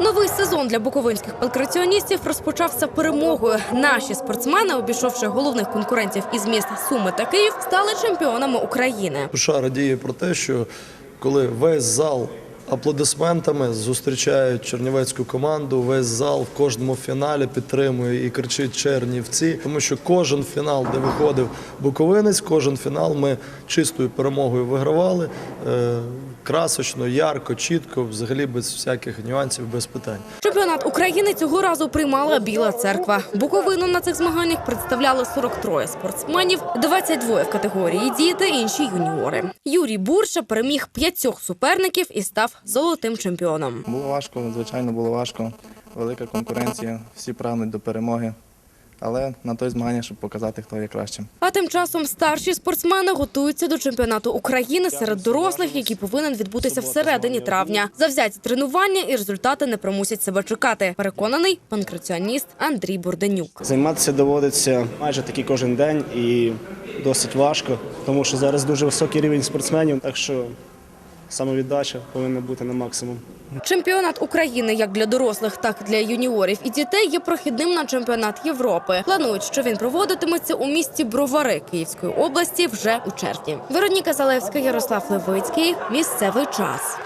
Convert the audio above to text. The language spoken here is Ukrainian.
Новий сезон для буковинських палкраціоністів розпочався перемогою. Наші спортсмени, обійшовши головних конкурентів із міст Суми та Київ, стали чемпіонами України. Душа радіє про те, що коли весь зал аплодисментами зустрічають чернівецьку команду, весь зал в кожному фіналі підтримує і кричить Чернівці, тому що кожен фінал, де виходив Буковинець, кожен фінал ми чистою перемогою вигравали. Е, красочно, ярко, чітко, взагалі без всяких нюансів, без питань. Чемпіонат України цього разу приймала Біла церква. Буковину на цих змаганнях представляли 43 спортсменів, 22 в категорії діти, інші юніори. Юрій Бурша переміг п'ятьох суперників і став золотим чемпіоном. Було важко, звичайно, було важко. Велика конкуренція, всі прагнуть до перемоги. Але на той змагання, щоб показати, хто є кращим. А тим часом старші спортсмени готуються до чемпіонату України серед дорослих, який повинен відбутися всередині травня. Завзяті тренування і результати не примусять себе чекати. Переконаний панкраціоніст Андрій Бурденюк. Займатися доводиться майже таки кожен день і досить важко, тому що зараз дуже високий рівень спортсменів, так що самовіддача повинна бути на максимум. Чемпіонат України як для дорослих, так і для юніорів і дітей є прохідним на чемпіонат Європи. Планують, що він проводитиметься у місті Бровари Київської області вже у червні. Вероніка Залевська, Ярослав Левицький. Місцевий час.